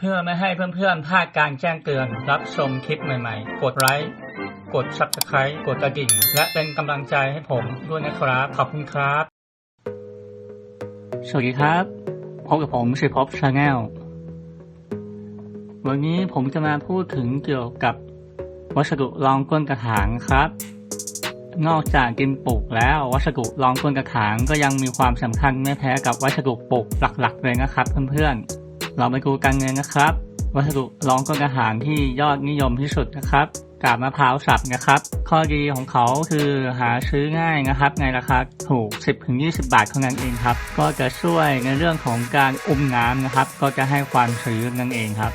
เพื่อไม่ให้เพื่อนๆพลาดการแจ้งเตือน รับชมคลิปใหม่ๆ กดไลค์กด subscribe กดกระดิ่ง และเป็นกำลังใจให้ผมด้วยนะครับ ขอบคุณครับ สวัสดีครับพบกับผมสิพบชาแนลวันนี้ผมจะมาพูดถึงเกี่ยวกับวัสดุรองก้นกระถางครับ นอกจากดินปลูกแล้ววัสดุรองก้นกระถางก็ยังมีความสำคัญไม่แพ้กับวัสดุปลูกหลักๆ เลยนะครับเพื่อนๆ เราไปดูกันเลยนนะครับ วัสดุรองก้นกระถางที่ยอดนิยมที่สุดนะครับกาบมะพร้าวสับนะครับ ข้อดีของเขาคือหาซื้อง่ายนะครับ ในราคาถูก 10-20 บาทเท่านั้นเองครับ ก็จะช่วยในเรื่องของการอุ้มน้ำนะครับ ก็จะให้ความชื้นนั่นเองครับ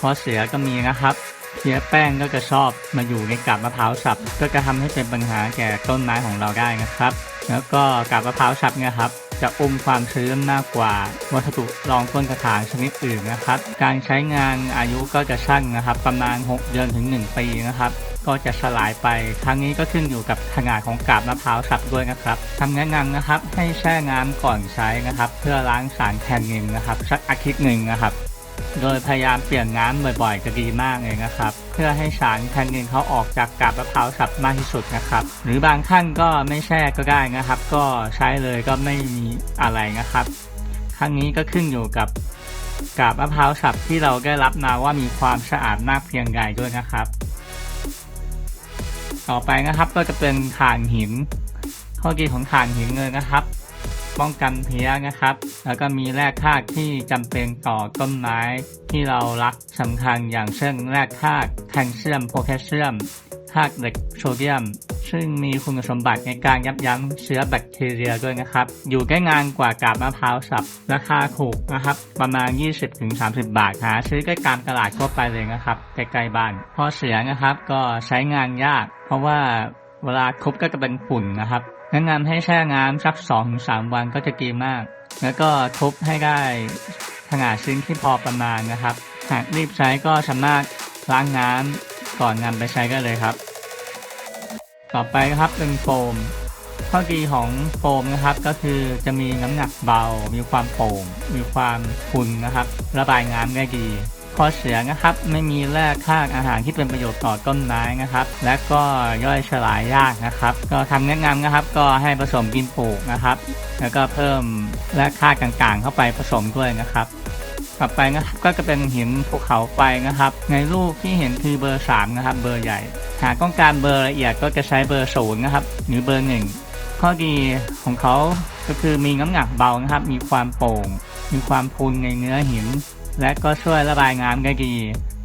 ข้อเสียก็มีนะครับเพี้ยแป้งก็จะชอบมาอยู่ในกาบมะพร้าวสับ ก็จะทำให้เป็นปัญหาแก่ต้นไม้ของเราได้นะครับ แล้วก็กาบมะพร้าวสับเนี่ยครับ จะอุ้มความชื้นมากกว่าวัสดุรองต้นกระถางชนิดอื่นนะครับ การใช้งานอายุก็จะสั้นนะครับ ประมาณ 6 เดือนถึง 1 ปีนะครับ ก็จะสลายไปทั้งนี้ก็ขึ้นอยู่กับขนาดของกาบมะพร้าวสับด้วยนะครับคำแนะนำนะครับให้แช่น้ำก่อนใช้นะครับ เพื่อล้างสารแทนนินนะครับ สักอาทิตย์หนึ่งนะครับ โดยพยายามเปลี่ยนน้ำบ่อยๆ จะดีมากเลยนะครับ เพื่อให้สารแทนนินเขาออกจากกาบมะพร้าวสับมากที่สุดนะครับ หรือบางท่านก็ไม่แช่ก็ได้นะครับ ก็ใช้เลยก็ไม่มีอะไรนะครับครั้งนี้ก็ขึ้นอยู่กับกาบมะพร้าวสับที่เราได้รับมาว่ามีความสะอาดมากเพียงใดด้วยนะครับ ต่อไปนะครับก็จะเป็นถ่านหินข้อดีของถ่านหินเลยนะครับ ป้องกันเพี้ยนะครับ แล้วก็มีแร่ธาตุที่จำเป็นต่อต้นไม้ที่เรารักสำคัญอย่างเช่นแร่ธาตุแคลเซียมโพแทสเซียมธาตุเหล็กโซเดียม ซึ่งมีคุณสมบัติในการยับยั้งเชื้อแบคทีเรียด้วยนะครับ อยู่ได้นานกว่ากาบมะพร้าวสับ ราคาถูกนะครับ ประมาณ 20-30 บาทหาซื้อได้ตามตลาดทั่วไปเลยนะครับใกล้ๆบ้านพอเสียนะครับก็ใช้งานยาก เพราะว่าเวลาคบก็จะเป็นฝุ่นนะครับ แนะนำให้แช่น้ำสัก2-3วันก็จะดีมาก แล้วก็ทุบให้ได้ขนาดชิ้นที่พอประมาณนะครับ หากรีบใช้ก็สามารถล้างน้ำก่อนนำไปใช้ก็เลยครับ ต่อไปนะครับเป็นโฟม ข้อดีของโฟมนะครับก็คือจะมีน้ำหนักเบา มีความโปร่ง มีความคุนนะครับ ระบายน้ำได้ดี ข้อเสียนะครับ ไม่มีแร่ธาตุอาหารที่เป็นประโยชน์ต่อต้นไม้นะครับ และก็ย่อยสลายยากนะครับ ก็ทำแนะนำนะครับ ก็ให้ผสมดินปลูกนะครับ แล้วก็เพิ่มแร่ธาตุต่างๆ เข้าไปผสมด้วยนะครับต่อไปนะครับก็จะเป็นหินภูเขาไฟนะครับ ในรูปที่เห็นคือเบอร์3นะครับ เบอร์ใหญ่ หากต้องการเบอร์ละเอียดก็จะใช้เบอร์ศูนย์นะครับหรือเบอร์หนึ่งข้อดีของเขาก็คือมีน้ำหนักเบานะครับ มีความโปร่ง มีความพูนในเนื้อหิน และก็ช่วยระบายน้ำได้ดี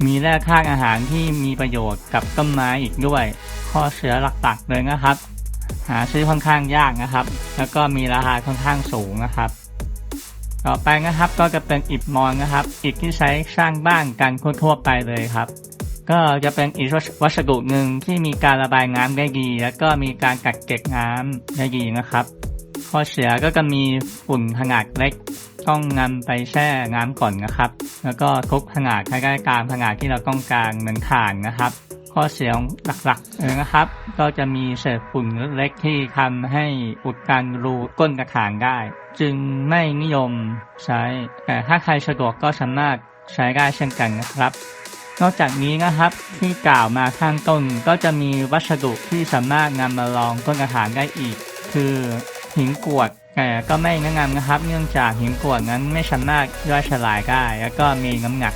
มีแร่ธาตุอาหารที่มีประโยชน์กับต้นไม้อีกด้วย ข้อเสียหลักๆเลยนะครับ หาซื้อค่อนข้างยากนะครับ แล้วก็มีราคาค่อนข้างสูงนะครับ ต่อไปนะครับก็จะเป็นอิฐมอนนะครับ อิฐที่ใช้สร้างบ้านกันทั่วๆไปเลยครับ ก็จะเป็นอิฐวัสดุหนึ่งที่มีการระบายน้ำได้ดี แล้วก็มีการกักเก็บน้ำได้ดีนะครับ ข้อเสียก็จะมีฝุ่นขนาดเล็ก ต้องนำไปแช่น้ำก่อนนะครับ แล้วก็ทุกขนาดใกล้ๆกลางขนาดที่เราต้องการเหมือนถ่านนะครับ ข้อเสียหลักๆเลยนะครับ ก็จะมีเศษฝุ่นเล็กที่ทำให้อุดการรูก้นกระถางได้ จึงไม่นิยมใช้ แต่ถ้าใครสะดวกก็สามารถใช้ได้เช่นกันนะครับนอกจากนี้นะครับที่กล่าวมาข้างต้นก็จะมีวัสดุที่สามารถนำมาลองต้นกระถางได้อีก คือ หินกวดแต่ก็ไม่แนะนำนะครับ เนื่องจากหินกวดนั้นไม่สามารถย่อยสลายได้ แล้วก็มีน้ำหนัก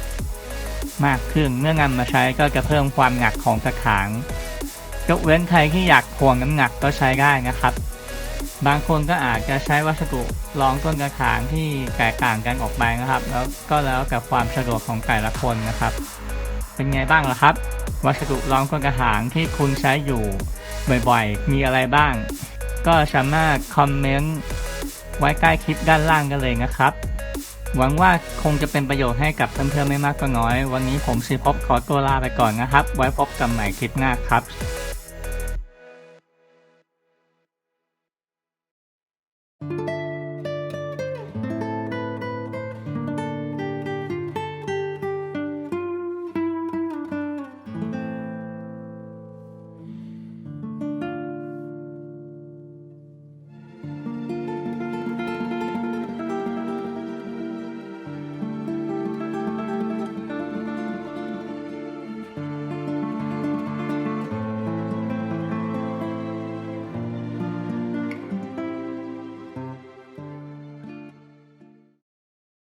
มากขึ้นเมื่อนำมาใช้ก็จะเพิ่มความหนักของกระถางยกเว้นใครที่อยากทวงน้ำหนักก็ใช้ได้นะครับ บางคนก็อาจจะใช้วัสดุรองต้นกระถางที่แตกต่างกันออกไปนะครับ แล้วก็แล้วกับความสะดวกของแต่ละคนนะครับ เป็นไงบ้างล่ะครับ วัสดุรองต้นกระถางที่คุณใช้อยู่บ่อยๆ มีอะไรบ้าง ก็สามารถคอมเมนต์ไว้ใกล้คลิปด้านล่างกันเลยนะครับ หวังว่าคงจะเป็นประโยชน์ให้กับเพื่อนๆไม่มากก็น้อย วันนี้ผมสีพบขอตัวลาไปก่อนนะครับ ไว้พบกันใหม่คลิปหน้าครับ